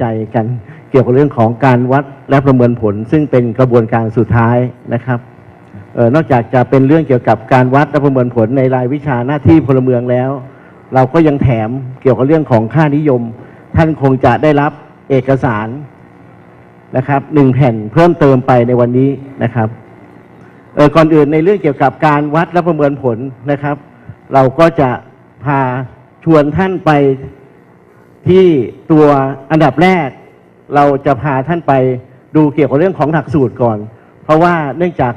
ใจกันเกี่ยวกับเรื่องของการวัดและประเมินผล ซึ่งเป็นกระบวนการสุดท้ายนะครับออนอกจากจะเป็นเรื่องเกี่ยวกับการวัดและประเมินผลในรายวิชาหน้าที่พลเมืองแล้ว เราก็ยังแถมเกี่ยวกับเรื่องของค่านิยม ท่านคงจะได้รับเอกสารนะครับหนึ่งแผ่นเพิ่มเติมไปในวันนี้นะครับออก่อนอื่นในเรื่องเกี่ยวกับการวัดและประเมินผลนะครับ เราก็จะพาชวนท่านไป ที่ตัวอันดับแรก เราจะพาท่านไปดูเกี่ยวกับเรื่องของหลักสูตรก่อน เพราะว่าเนื่องจาก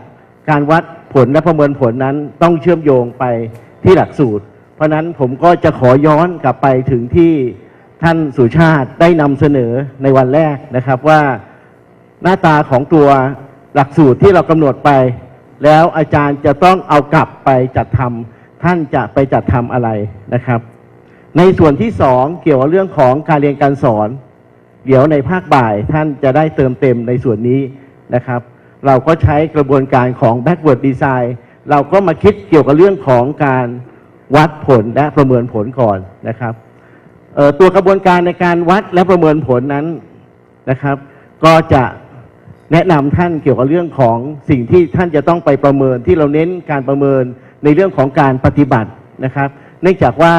การวัดผลและประเมินผลนั้นต้องเชื่อมโยงไปที่หลักสูตร เพราะนั้นผมก็จะขอย้อนกลับไปถึงที่ท่านสุชาติได้นำเสนอในวันแรกนะครับว่าหน้าตาของตัวหลักสูตรที่เรากำหนดไป แล้วอาจารย์จะต้องเอากลับไปจัดทำท่านจะไปจัดทำอะไรนะครับ ในส่วนที่สองเกี่ยวกับเรื่องของการเรียนการสอน เดี๋ยวในภาคบ่ายท่านจะได้เติมเต็มในส่วนนี้นะครับ เราก็ใช้กระบวนการของ backward design เราก็มาคิดเกี่ยวกับเรื่องของการวัดผลและประเมินผลก่อนนะครับตัวกระบวนการในการวัดและประเมินผลนั้นนะครับ ก็จะแนะนำท่านเกี่ยวกับเรื่องของสิ่งที่ท่านจะต้องไปประเมินที่เราเน้นการประเมินในเรื่องของการปฏิบัตินะครับ เนื่องจากว่า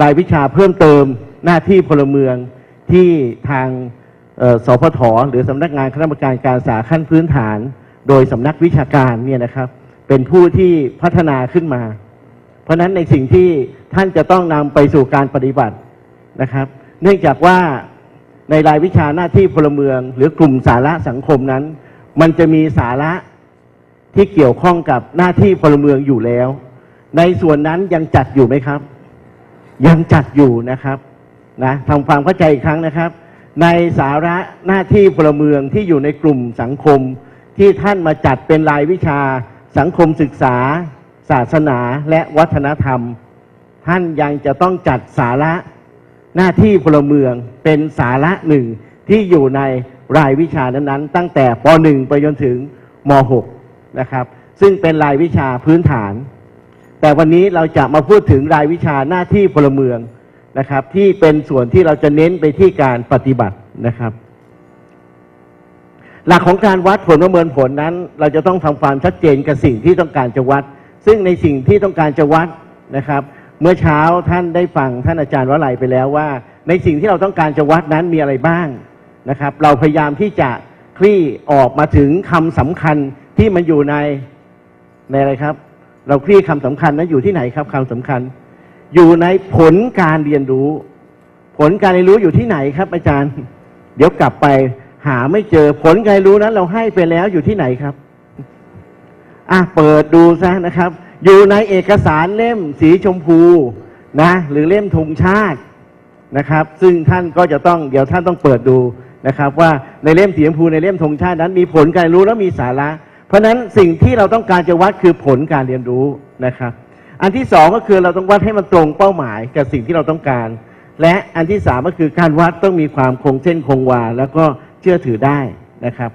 รายวิชาเพิ่มเติมหน้าที่พลเมืองที่ทางสพทหรือสำนักงานคณะกรรมการการศึกษาขั้นพื้นฐาน โดยสำนักวิชาการเนี่ยนะครับ เป็นผู้ที่พัฒนาขึ้นมา เพราะฉะนั้นในสิ่งที่ท่านจะต้องนำไปสู่การปฏิบัตินะครับ เนื่องจากว่าในรายวิชาหน้าที่พลเมือง หรือกลุ่มสาระสังคมนั้น มันจะมีสาระที่เกี่ยวข้องกับหน้าที่พลเมืองอยู่แล้ว ในส่วนนั้นยังจัดอยู่ไหมครับ ยังจัดอยู่นะครับนะทำความเข้าใจอีกครั้งนะครับ ในสาระหน้าที่พลเมืองที่อยู่ในกลุ่มสังคม ที่ท่านมาจัดเป็นรายวิชา สังคมศึกษา ศาสนาและวัฒนธรรม ท่านยังจะต้องจัดสาระหน้าที่พลเมืองเป็นสาระหนึ่งที่อยู่ในรายวิชานั้นๆ ตั้งแต่ป .1 ไปจนถึงม .6 นะครับ ซึ่งเป็นรายวิชาพื้นฐาน แต่วันนี้เราจะมาพูดถึงรายวิชาหน้าที่พลเมืองนะครับ ที่เป็นส่วนที่เราจะเน้นไปที่การปฏิบัตินะครับ หลักของการวัดผลประเมินผลนั้น เราจะต้องทำความชัดเจนกับสิ่งที่ต้องการจะวัด ซึ่งในสิ่งที่ต้องการจะวัดนะครับ เมื่อเช้าท่านได้ฟังท่านอาจารย์วลัยไปแล้วว่า ในสิ่งที่เราต้องการจะวัดนั้นมีอะไรบ้างนะครับ เราพยายามที่จะคลี่ออกมาถึงคำสำคัญที่มันอยู่ในในอะไรครับ เราคลี่คำสำคัญนั้นอยู่ที่ไหนครับคำสำคัญ อยู่ในผลการเรียนรู้ ผลการเรียนรู้อยู่ที่ไหนครับ อาจารย์ เดี๋ยวกลับไปหาไม่เจอผลการเรียนรู้นั้นเราให้ไปแล้วอยู่ที่ไหนครับอะเปิดดูซะนะครับ อยู่ในเอกสารเล่มสีชมพูนะ หรือเล่มธงชาตินะครับ ซึ่งท่านก็จะต้องเดี๋ยวท่านต้องเปิดดูนะครับ ว่าในเล่มสีชมพูในเล่มธงชาตินั้นมีผลการเรียนรู้และมีสาระ เพราะนั้นสิ่งที่เราต้องการจะวัดคือผลการเรียนรู้นะครับ อันที่สองก็คือเราต้องวัดให้มันตรงเป้าหมายกับสิ่งที่เราต้องการ และอันที่สามก็คือการวัดต้องมีความคงเส้นคงวา แล้วก็เชื่อถือได้นะครับ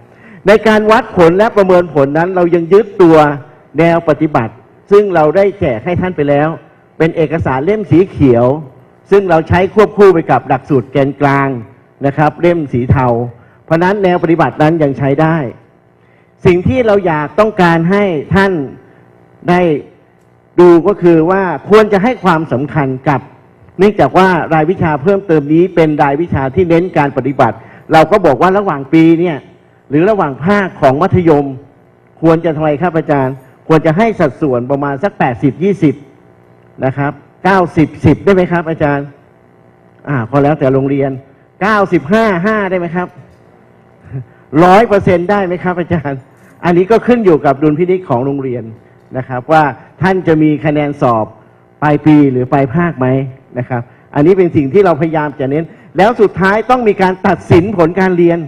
ในการวัดผลและประเมินผลนั้นเรายังยึดตัวแนวปฏิบัติ ซึ่งเราได้แจกให้ท่านไปแล้ว เป็นเอกสารเล่มสีเขียว ซึ่งเราใช้ควบคู่ไปกับหลักสูตรแกนกลางนะครับ เล่มสีเทา เพราะนั้นแนวปฏิบัตินั้นยังใช้ได้ สิ่งที่เราอยากต้องการให้ท่านได้ดูก็คือว่าควรจะให้ความสำคัญกับ เนื่องจากว่ารายวิชาเพิ่มเติมนี้เป็นรายวิชาที่เน้นการปฏิบัติ เราก็บอกว่าระหว่างปีเนี่ยหรือระหว่างภาคของมัธยม ควรจะทำไมครับอาจารย์ ควรจะให้สัดส่วนประมาณสัก 80 20 นะครับ 90 10 ได้ไหมครับ อาจารย์ อ่าก็แล้วแต่โรงเรียน 95 5 ได้ไหมครับ ร้อยเปอร์เซ็นได้ไหมครับอาจารย์ อันนี้ก็ขึ้นอยู่กับดุลพินิจของโรงเรียนนะครับ ว่าท่านจะมีคะแนนสอบปลายปีหรือปลายภาคไหมนะครับ อันนี้เป็นสิ่งที่เราพยายามจะเน้น แล้วสุดท้ายต้องมีการตัดสินผลการเรียน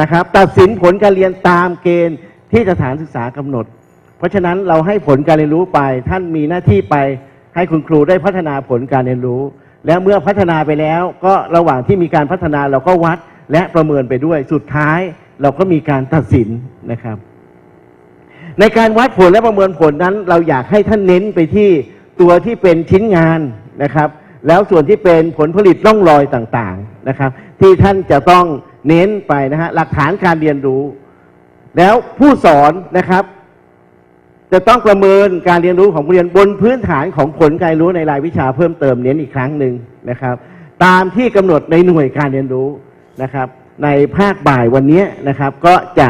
นะครับ ตัดสินผลการเรียนตามเกณฑ์ที่สถานศึกษากำหนด เพราะฉะนั้นเราให้ผลการเรียนรู้ไป ท่านมีหน้าที่ไปให้คุณครูได้พัฒนาผลการเรียนรู้ แล้วเมื่อพัฒนาไปแล้ว ก็ระหว่างที่มีการพัฒนาเราก็วัด และประเมินไปด้วยสุดท้ายเราก็มีการตัดสินนะครับ ในการวัดผลและประเมินผลนั้น เราอยากให้ท่านเน้นไปที่ตัวที่เป็นชิ้นงานนะครับ แล้วส่วนที่เป็นผลผลิตร่องรอยต่างๆนะครับ ที่ท่านจะต้องเน้นไปนะฮะหลักฐานการเรียนรู้ แล้วผู้สอนนะครับจะต้องประเมินการเรียนรู้ของผู้เรียนบนพื้นฐานของผลการเรียนรู้ในรายวิชาเพิ่มเติมเน้นอีกครั้งหนึ่งนะครับ ตามที่กำหนดในหน่วยการเรียนรู้ นะครับ ในภาคบ่ายวันนี้นะครับก็จะ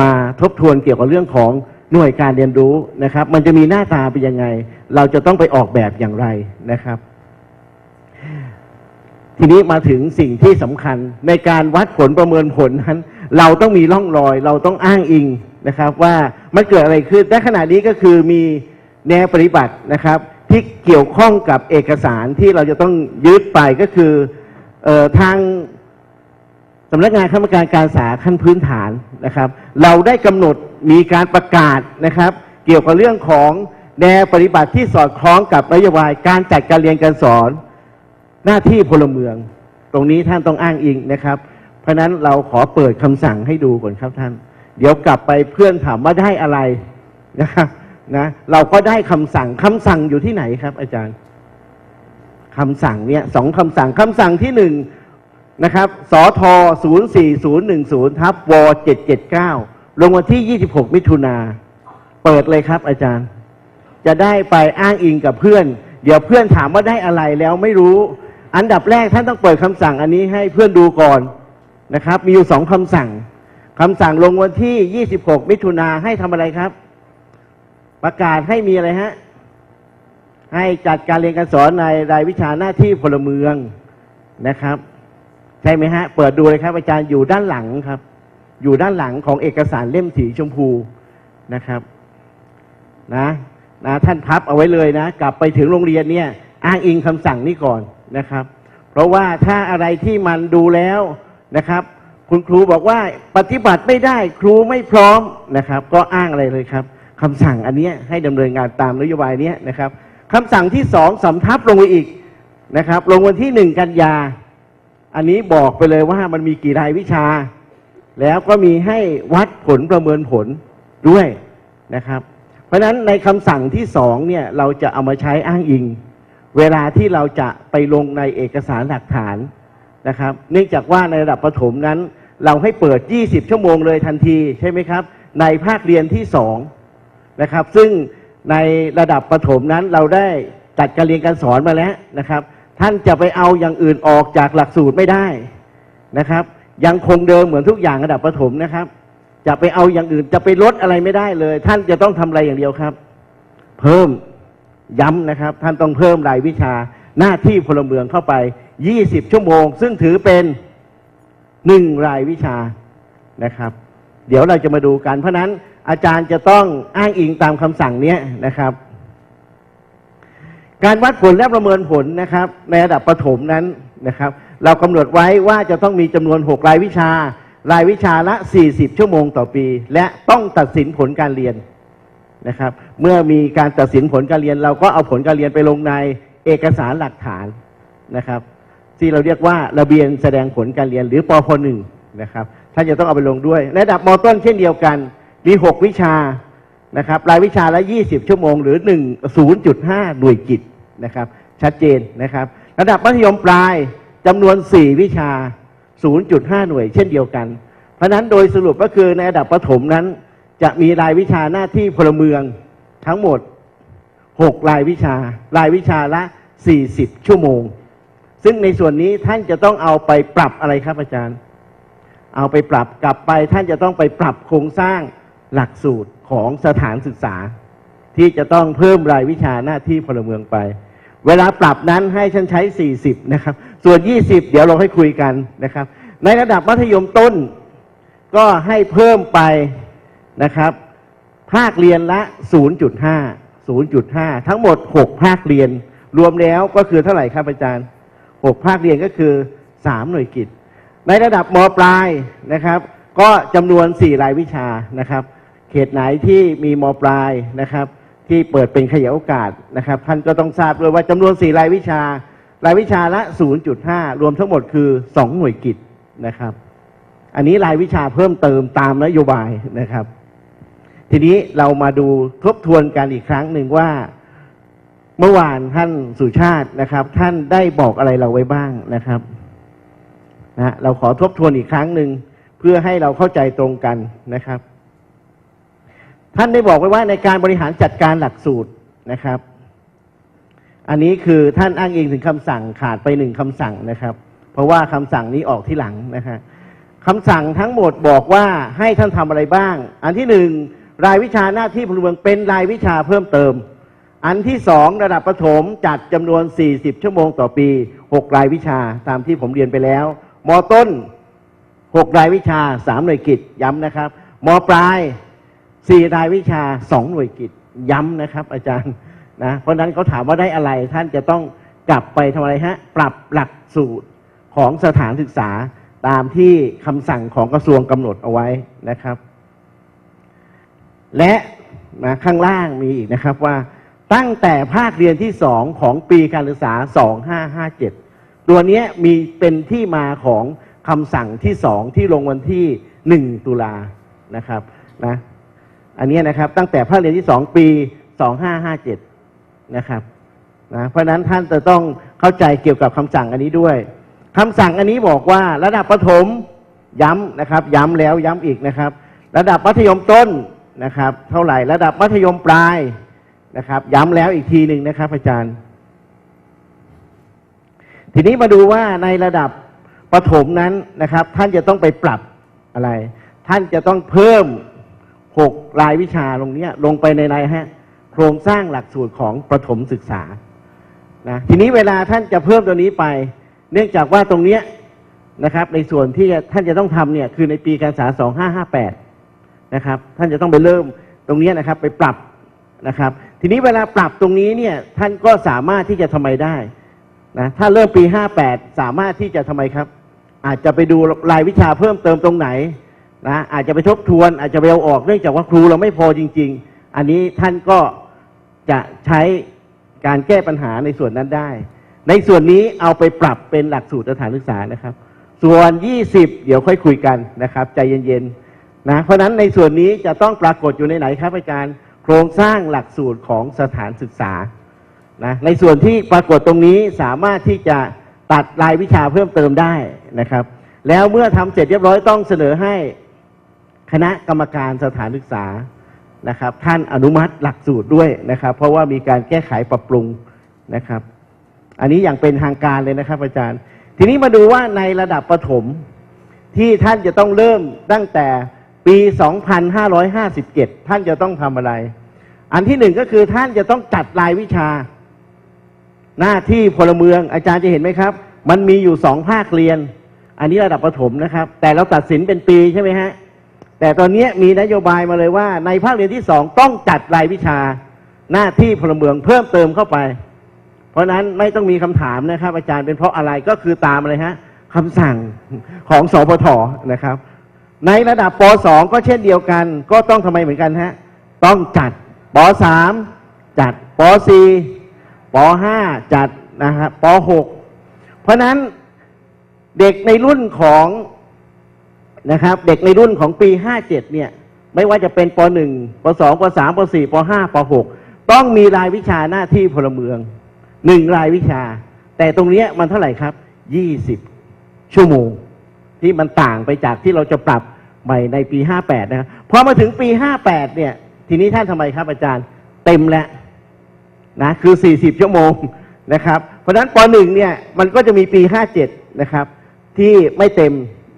มาทบทวนเกี่ยวกับเรื่องของหน่วยการเรียนรู้นะครับ มันจะมีหน้าตาเป็นยังไง เราจะต้องไปออกแบบอย่างไรนะครับ ทีนี้มาถึงสิ่งที่สำคัญในการวัดผลประเมินผลนั้น เราต้องมีร่องรอย เราต้องอ้างอิงนะครับ ว่ามันเกิดอะไรขึ้นและขณะนี้ก็คือมีแนวปฏิบัตินะครับ ที่เกี่ยวข้องกับเอกสารที่เราจะต้องยึดไปก็คือออทาง สำนักงานคณะกรรมการการศึกษาขั้นพื้นฐานนะครับ เราได้กำหนดมีการประกาศนะครับ เกี่ยวกับเรื่องของแนวปฏิบัติที่สอดคล้องกับนโยบายการจัดการเรียนการสอน หน้าที่พลเมือง ตรงนี้ท่านต้องอ้างอิงนะครับ เพราะฉะนั้นเราขอเปิดคำสั่งให้ดูก่อนครับท่าน เดี๋ยวกลับไปเพื่อนถามว่าได้อะไรนะครับนะเราก็ได้คำสั่งคำสั่งอยู่ที่ไหนครับ อาจารย์คำสั่งเนี่ยสองคำสั่งคำสั่งที่หนึ่ง นะครับสท04010ทับว779 ลงวันที่ 26 มิถุนา เปิดเลยครับอาจารย์ จะได้ไปอ้างอิงกับเพื่อน เดี๋ยวเพื่อนถามว่าได้อะไรแล้วไม่รู้ อันดับแรกท่านต้องเปิดคำสั่งอันนี้ให้เพื่อนดูก่อนนะครับ มีอยู่สองคำสั่งคำสั่งลงวันที่ 26 มิถุนาให้ทำอะไรครับ ประกาศให้มีอะไรฮะ ให้จัดการเรียนการสอนในรายวิชาหน้าที่พลเมืองนะครับ ใช่ไหมฮะ เปิดดูเลยครับ อาจารย์อยู่ด้านหลังครับ อยู่ด้านหลังของเอกสารเล่มสีชมพูนะครับนะนะท่านพับเอาไว้เลยนะ กลับไปถึงโรงเรียนเนี่ยอ้างอิงคำสั่งนี้ก่อนนะครับ เพราะว่าถ้าอะไรที่มันดูแล้วนะครับ คุณครูบอกว่าปฏิบัติไม่ได้ครูไม่พร้อมนะครับ ก็อ้างอะไรเลยครับคำสั่งอันนี้ให้ดำเนินงานตามนโยบายเนี้ยนะครับคำสั่งที่สองสำทับลงไปอีกนะครับ ลงวันที่หนึ่งกันยา อันนี้บอกไปเลยว่ามันมีกี่รายวิชา แล้วก็มีให้วัดผลประเมินผลด้วยนะครับ เพราะฉะนั้นในคำสั่งที่สองเนี่ยเราจะเอามาใช้อ้างอิง เวลาที่เราจะไปลงในเอกสารหลักฐานนะครับ เนื่องจากว่าในระดับประถมนั้น เราให้เปิด 20 ชั่วโมงเลยทันทีใช่ไหมครับ ในภาคเรียนที่สองนะครับ ซึ่งในระดับประถมนั้นเราได้จัดการเรียนการสอนมาแล้วนะครับ ท่านจะไปเอาอย่างอื่นออกจากหลักสูตรไม่ได้นะครับ ยังคงเดิมเหมือนทุกอย่างระดับประถมนะครับ จะไปเอาอย่างอื่นจะไปลดอะไรไม่ได้เลย ท่านจะต้องทำอะไรอย่างเดียวครับ เพิ่มย้ำนะครับ ท่านต้องเพิ่มรายวิชาหน้าที่พลเมืองเข้าไป 20 ชั่วโมง ซึ่งถือเป็นหนึ่งรายวิชานะครับ เดี๋ยวเราจะมาดูกัน เพราะนั้นอาจารย์จะต้องอ้างอิงตามคำสั่งนี้นะครับ การวัดผลและประเมินผลนะครับ ในระดับประถมนั้นนะครับ เรากำหนดไว้ว่าจะต้องมีจำนวน 6 รายวิชา รายวิชาละ 40 ชั่วโมงต่อปี และต้องตัดสินผลการเรียนนะครับ เมื่อมีการตัดสินผลการเรียน เราก็เอาผลการเรียนไปลงในเอกสารหลักฐานนะครับ ที่เราเรียกว่าระเบียนแสดงผลการเรียนหรือปพหนึ่งนะครับท่านจะต้องเอาไปลงด้วยในระดับมต้นเช่นเดียวกันมี 6 วิชานะครับรายวิชาละ 20 ชั่วโมง หรือ 1 0.5 หน่วยกิจ นะครับ ชัดเจนนะครับ ระดับมัธยมปลายจำนวน 4 วิชา 0.5 หน่วย เช่นเดียวกัน เพราะฉะนั้นโดยสรุปก็คือในระดับประถมนั้น จะมีรายวิชาหน้าที่พลเมืองทั้งหมด 6 รายวิชา รายวิชาละ 40 ชั่วโมง ซึ่งในส่วนนี้ท่านจะต้องเอาไปปรับอะไรครับอาจารย์ เอาไปปรับกลับไปท่านจะต้องไปปรับโครงสร้างหลักสูตรของสถานศึกษา ที่จะต้องเพิ่มรายวิชาหน้าที่พลเมืองไป เวลาปรับนั้นให้ฉันใช้ 40 นะครับ ส่วน 20 เดี๋ยวเราให้คุยกันนะครับ ในระดับมัธยมต้น ก็ให้เพิ่มไปนะครับ ภาคเรียนละ 0.5 0.5 ทั้งหมด 6 ภาคเรียน รวมแล้วก็คือเท่าไหร่ครับอาจารย์ 6 ภาคเรียนก็คือ 3 หน่วยกิจ ในระดับมปลายนะครับ ก็จำนวน 4 รายวิชานะครับ เขตไหนที่มีมปลายนะครับ ที่เปิดเป็นขยายโอกาสนะครับ ท่านก็ต้องทราบด้วยว่าจำนวน 4 รายวิชา รายวิชาละ 0.5 รวมทั้งหมดคือ 2 หน่วยกิจนะครับ อันนี้รายวิชาเพิ่มเติมตามนโยบายนะครับ ทีนี้เรามาดูทบทวนกันอีกครั้งหนึ่งว่า เมื่อวานท่านสุชาตินะครับ ท่านได้บอกอะไรเราไว้บ้างนะครับนะเราขอทบทวนอีกครั้งหนึ่งเพื่อให้เราเข้าใจตรงกันนะครับ ท่านได้บอกไว้ว่าในการบริหารจัดการหลักสูตรนะครับ อันนี้คือท่านอ้างอิงถึงคำสั่งขาดไปหนึ่งคำสั่งนะครับ เพราะว่าคำสั่งนี้ออกที่หลังนะครับคำสั่งทั้งหมดบอกว่าให้ท่านทำอะไรบ้าง อันที่หนึ่งรายวิชาหน้าที่พลเมืองเป็นรายวิชาเพิ่มเติม อันที่สองระดับประถมจัดจำนวน 40 ชั่วโมงต่อปี 6 รายวิชาตามที่ผมเรียนไปแล้วมต้น 6 รายวิชา 3 หน่วยกิจย้ำนะครับมปลาย 4รายวิชา2หน่วยกิจย้ำนะครับ อาจารย์นะเพราะฉะนั้นเขาถามว่าได้อะไรท่านจะต้องกลับไปทำอะไรฮะ ปรับหลักสูตรของสถานศึกษาตามที่คำสั่งของกระทรวงกำหนดเอาไว้นะครับ และนะข้างล่างมีอีกนะครับว่าตั้งแต่ภาคเรียนที่สองของปีการศึกษา 2557 ตัวนี้มีเป็นที่มาของคำสั่งที่สองที่ลงวันที่ 1 ตุลานะครับนะ อันนี้นะครับตั้งแต่ภาคเรียนที่สองปี 2557 นะครับนะเพราะนั้นท่านจะต้องเข้าใจเกี่ยวกับคำสั่งอันนี้ด้วยคำสั่งอันนี้บอกว่าระดับประถมย้ำนะครับ ย้ำแล้วย้ำอีกนะครับ ระดับมัธยมต้นนะครับ เท่าไหร่ระดับมัธยมปลายนะครับ ย้ำแล้วอีกทีหนึ่งนะครับ อาจารย์ ทีนี้มาดูว่าในระดับประถมนั้นนะครับ ท่านจะต้องไปปรับอะไร ท่านจะต้องเพิ่ม หกรายวิชาลงเนี้ยลงไปในในฮะโครงสร้างหลักสูตรของประถมศึกษานะทีนี้เวลาท่านจะเพิ่มตัวนี้ไป เนื่องจากว่าตรงเนี้ยนะครับในส่วนที่ท่านจะต้องทำเนี่ยคือในปีการศึกษา 2558 นะครับ ท่านจะต้องไปเริ่มตรงเนี้ยนะครับไปปรับนะครับ ทีนี้เวลาปรับตรงนี้เนี่ยท่านก็สามารถที่จะทำไมได้นะถ้าเริ่มปี 58 สามารถที่จะทำไมครับ อาจจะไปดูรายวิชาเพิ่มเติมตรงไหน นะอาจจะไปทบทวนอาจจะไปเอาออกเนื่องจากว่าครูเราไม่พอจริง ๆ อันนี้ท่านก็จะใช้การแก้ปัญหาในส่วนนั้นได้ ในส่วนนี้เอาไปปรับเป็นหลักสูตรสถานศึกษานะครับ ส่วน 20 เดี๋ยวค่อยคุยกันนะครับใจเย็นๆนะเพราะฉะนั้นในส่วนนี้จะต้องปรากฏอยู่ในไหนครับอาจารย์โครงสร้างหลักสูตรของสถานศึกษานะในส่วนที่ปรากฏตรงนี้สามารถที่จะตัดรายวิชาเพิ่มเติมได้นะครับ แล้วเมื่อทำเสร็จเรียบร้อยต้องเสนอให้ คณะกรรมการสถานศึกษานะครับ ท่านอนุมัติหลักสูตรด้วยนะครับ เพราะว่ามีการแก้ไขปรับปรุงนะครับ อันนี้อย่างเป็นทางการเลยนะครับ อาจารย์ ทีนี้มาดูว่าในระดับประถมที่ท่านจะต้องเริ่มตั้งแต่ปี 2557 ท่านจะต้องทำอะไร อันที่หนึ่งก็คือท่านจะต้องจัดรายวิชา หน้าที่พลเมือง อาจารย์จะเห็นไหมครับ มันมีอยู่สองภาคเรียน อันนี้ระดับประถมนะครับ แต่เราตัดสินเป็นปีใช่ไหมฮะ แต่ตอนนี้มีนโยบายมาเลยว่า ในภาคเรียนที่สองต้องจัดรายวิชาหน้าที่พลเมืองเพิ่มเติมเข้าไป เพราะนั้นไม่ต้องมีคำถามนะครับ อาจารย์เป็นเพราะอะไรก็คือตามอะไรฮะคำสั่งของสพทนะครับ ในระดับป .2 ก็เช่นเดียวกัน ก็ต้องทำไมเหมือนกันฮะต้องจัดป .3 จัดป .4 ป .5 จัดนะฮะป .6 เพราะนั้นเด็กในรุ่นของ นะครับ เด็กในรุ่นของปี 57 เนี่ย ไม่ว่าจะเป็นป .1 ป .2 ป .3 ป .4 ป .5 ป .6 ต้องมีรายวิชาหน้าที่พลเมืองหนึ่งรายวิชา แต่ตรงนี้มันเท่าไหร่ครับ 20 ชั่วโมง ที่มันต่างไปจากที่เราจะปรับใหม่ในปี 58 นะครับพอมาถึงปี 58 เนี่ย ทีนี้ท่านทำไมครับอาจารย์เต็มแล้วนะคือ 40 ชั่วโมงนะครับ เพราะฉะนั้นป .1 เนี่ยมันก็จะมีปี 57 นะครับ ที่ไม่เต็ม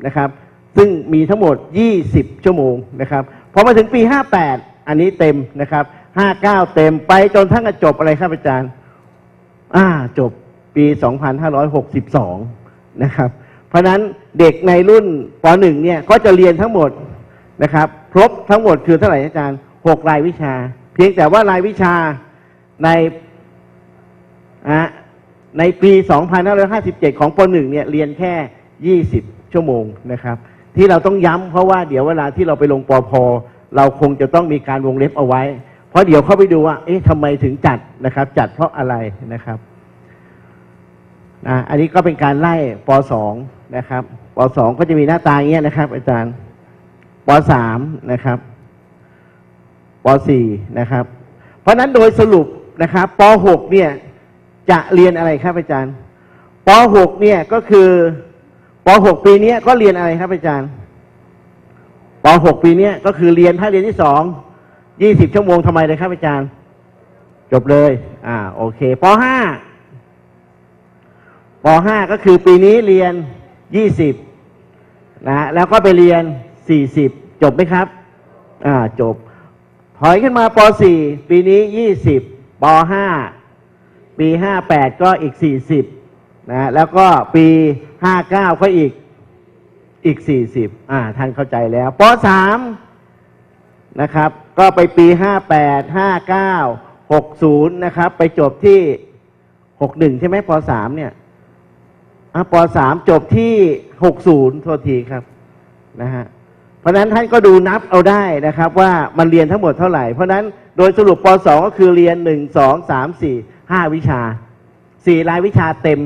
นะครับ ซึ่งมีทั้งหมด 20 ชั่วโมงนะครับพอมาถึงปี 58 อันนี้เต็มนะครับ 59 เต็มไปจนทั้งจบอะไรครับอาจารย์อ่าจบปี 2562 นะครับ เพราะนั้นเด็กในรุ่นป .1 เนี่ยก็จะเรียนทั้งหมดนะครับครบทั้งหมดคือเท่าไหร่อาจารย์ 6 รายวิชา เพียงแต่ว่ารายวิชาในอะในปี 2557 ของป .1 เนี่ยเรียนแค่ 20 ชั่วโมงนะครับ ที่เราต้องย้ำเพราะว่าเดี๋ยวเวลาที่เราไปลงปอพอเราคงจะต้องมีการวงเล็บเอาไว้ เพราะเดี๋ยวเข้าไปดูว่า เอ๊ะทำไมถึงจัดนะครับ จัดเพราะอะไรนะครับนะอันนี้ก็เป็นการไล่ป .2 นะครับป .2 ก็จะมีหน้าตาอย่างเงี้ยนะครับ อาจารย์ป .3 นะครับป .4 นะครับ เพราะฉะนั้นโดยสรุปนะครับป .6 เนี่ยจะเรียนอะไรครับอาจารย์ป .6 เนี่ยก็คือ ป .6 ปีนี้ก็เรียนอะไรครับอาจารย์ป .6 ปีนี้ก็คือเรียนภาคเรียนที่สองยี่สิบชั่วโมงทำไมเลยครับอาจารย์ จบเลย อ่า โอเคป .5 ป .5 ก็คือปีนี้เรียนยี่สิบนะแล้วก็ไปเรียนสี่สิบจบไหมครับ อ่า จบ ถอยขึ้นมาป .4 ปีนี้20ป .5 ปี58ก็อีก40 นะแล้วก็ปี 59ก็อีกอีก 40อ่าท่านเข้าใจแล้วป .3 นะครับ ก็ไปปี 58 59 60นะครับ ไปจบที่ 61 ใช่ไหมป .3 เนี่ยอะป .3 จบที่ 60 โทษทีครับนะฮะเพราะนั้นท่านก็ดูนับเอาได้นะครับ ว่ามันเรียนทั้งหมดเท่าไหร่ เพราะฉะนั้นโดยสรุปป .2 ก็คือเรียน 1 2 3 4 5 วิชา 4 รายวิชาเต็ม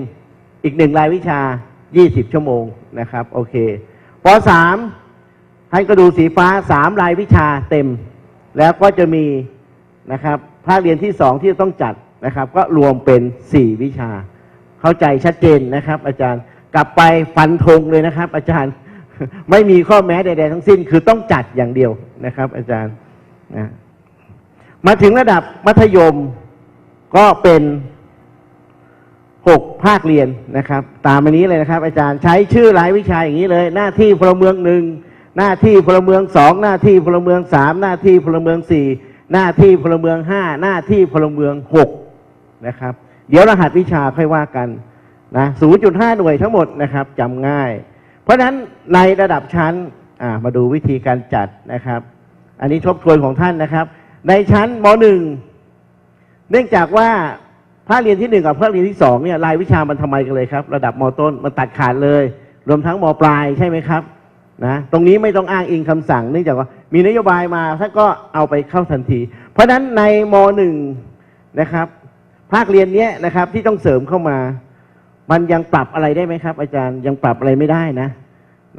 อีก1รายวิชา 20 ชั่วโมงนะครับ โอเคป .3 ท่านก็ดูสีฟ้า3รายวิชาเต็ม แล้วก็จะมีนะครับภาคเรียนที่2ที่ต้องจัดนะครับ ก็รวมเป็น4วิชา เข้าใจชัดเจนนะครับ อาจารย์กลับไปฟันธงเลยนะครับ อาจารย์ไม่มีข้อแม้ใดๆทั้งสิ้น คือต้องจัดอย่างเดียวนะครับ อาจารย์นะมาถึงระดับมัธยมก็เป็น หกภาคเรียนนะครับ ตามอันนี้เลยนะครับ อาจารย์ใช้ชื่อรายวิชาอย่างนี้เลย หน้าที่พลเมืองหนึ่งหน้าที่พลเมืองสองหน้าที่พลเมืองสามหน้าที่พลเมืองสี่หน้าที่พลเมืองห้าหน้าที่พลเมืองหกนะครับ เดี๋ยวรหัสวิชาค่อยว่ากันนะ0.5หน่วยทั้งหมดนะครับจำง่าย เพราะฉะนั้นในระดับชั้นมาดูวิธีการจัดนะครับ อันนี้ทบทวนของท่านนะครับ ในชั้นม .1 เนื่องจากว่า ภาคเรียนที่หนึ่งกับภาคเรียนที่สองเนี่ยรายวิชามันทำไมกันเลยครับ ระดับมต้นมันตัดขาดเลย รวมทั้งมปลายใช่ไหมครับนะตรงนี้ไม่ต้องอ้างอิงคำสั่งเนื่องจากว่ามีนโยบายมาท่านก็เอาไปเข้าทันที เพราะฉะนั้นในม .1 นะครับ ภาคเรียนเนี้ยนะครับที่ต้องเสริมเข้ามา มันยังปรับอะไรได้ไหมครับ อาจารย์ยังปรับอะไรไม่ได้นะ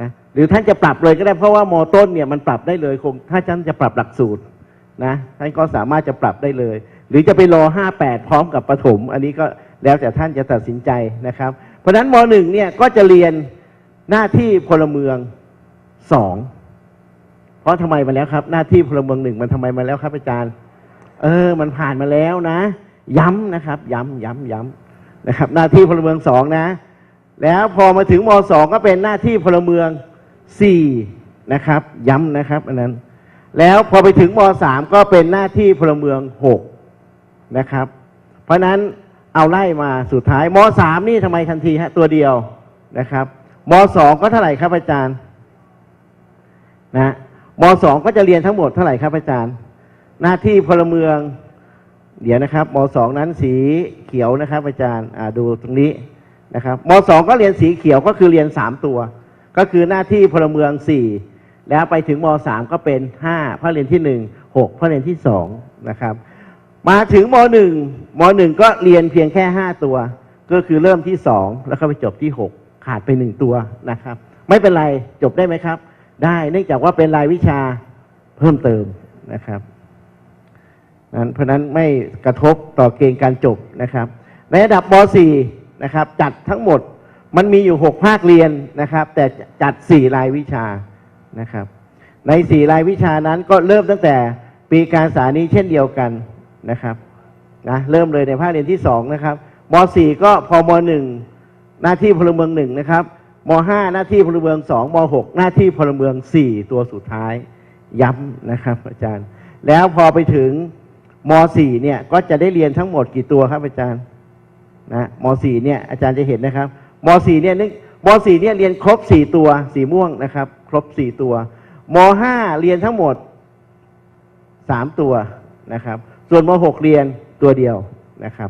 นะหรือท่านจะปรับเลยก็ได้เพราะว่ามต้นเนี่ยมันปรับได้เลยคงถ้าท่านจะปรับหลักสูตรนะท่านก็สามารถจะปรับได้เลย หรือจะไปรอ 58 พร้อมกับประถม อันนี้ก็แล้วแต่ท่านจะตัดสินใจนะครับ เพราะฉะนั้นมหนึ่งเนี่ยก็จะเรียนหน้าที่พลเมืองสองเพราะทำไมมาแล้วครับ หน้าที่พลเมืองหนึ่งมันทำไมมาแล้วครับอาจารย์ เออ มันผ่านมาแล้วนะ ย้ำนะครับ ย้ำย้ำย้ำนะครับ หน้าที่พลเมืองสองนะ แล้วพอมาถึงมสองก็เป็นหน้าที่พลเมืองสี่นะครับ ย้ำนะครับ อันนั้น แล้วพอไปถึงมสามก็เป็นหน้าที่พลเมืองหก นะครับ เพราะฉะนั้นเอาไล่มาสุดท้ายมสามนี่ทำไมทันทีฮะตัวเดียวนะครับมสองก็เท่าไหร่ครับอาจารย์นะมสองก็จะเรียนทั้งหมดเท่าไหร่ครับอาจารย์ หน้าที่พลเมือง เดี๋ยวนะครับมสองนั้นสีเขียวนะครับอาจารย์อ่าดูตรงนี้นะครับมสองก็เรียนสีเขียวก็คือเรียนสามตัว ก็คือหน้าที่พลเมืองสี่แล้วไปถึงมสามก็เป็นห้าภาคเรียนที่หนึ่งหกภาคเรียนที่สองนะครับ มาถึงมหนึ่งมหนึ่งก็เรียนเพียงแค่ห้าตัว ก็คือเริ่มที่สองแล้วก็ไปจบที่หกขาดไปหนึ่งตัวนะครับ ไม่เป็นไรจบได้ไหมครับ ได้เนื่องจากว่าเป็นรายวิชาเพิ่มเติมนะครับนั้นเพราะนั้นไม่กระทบต่อเกณฑ์การจบนะครับ ในระดับม .4 นะครับ จัดทั้งหมดมันมีอยู่ 6 ภาคเรียนนะครับ แต่จัด 4 รายวิชานะครับ ใน 4 รายวิชานั้นก็เริ่มตั้งแต่ปีการศึกษานี้เช่นเดียวกัน นะครับนะเริ่มเลยในภาคเรียนที่2นะครับม .4 ก็พอม .1 หน้าที่พลเมืองหนึ่งนะครับม .5 หน้าที่พลเมือง2ม .6 หน้าที่พลเมือง4ตัวสุดท้ายย้ำนะครับ อาจารย์ แล้วพอไปถึงม .4 เนี่ยก็จะได้เรียนทั้งหมดกี่ตัวครับอาจารย์นะม .4 เนี่ยอาจารย์จะเห็นนะครับม .4 เนี่ยนึกม .4 เนี่ยเรียนครบ 4 ตัวสีม่วงนะครับ ครบ 4 ตัวม .5 เรียนทั้งหมด 3 ตัวนะครับ ส่วนม .6 เรียนตัวเดียวนะครับ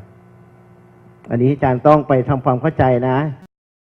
อันนี้อาจารย์ต้องไปทำความเข้าใจนะ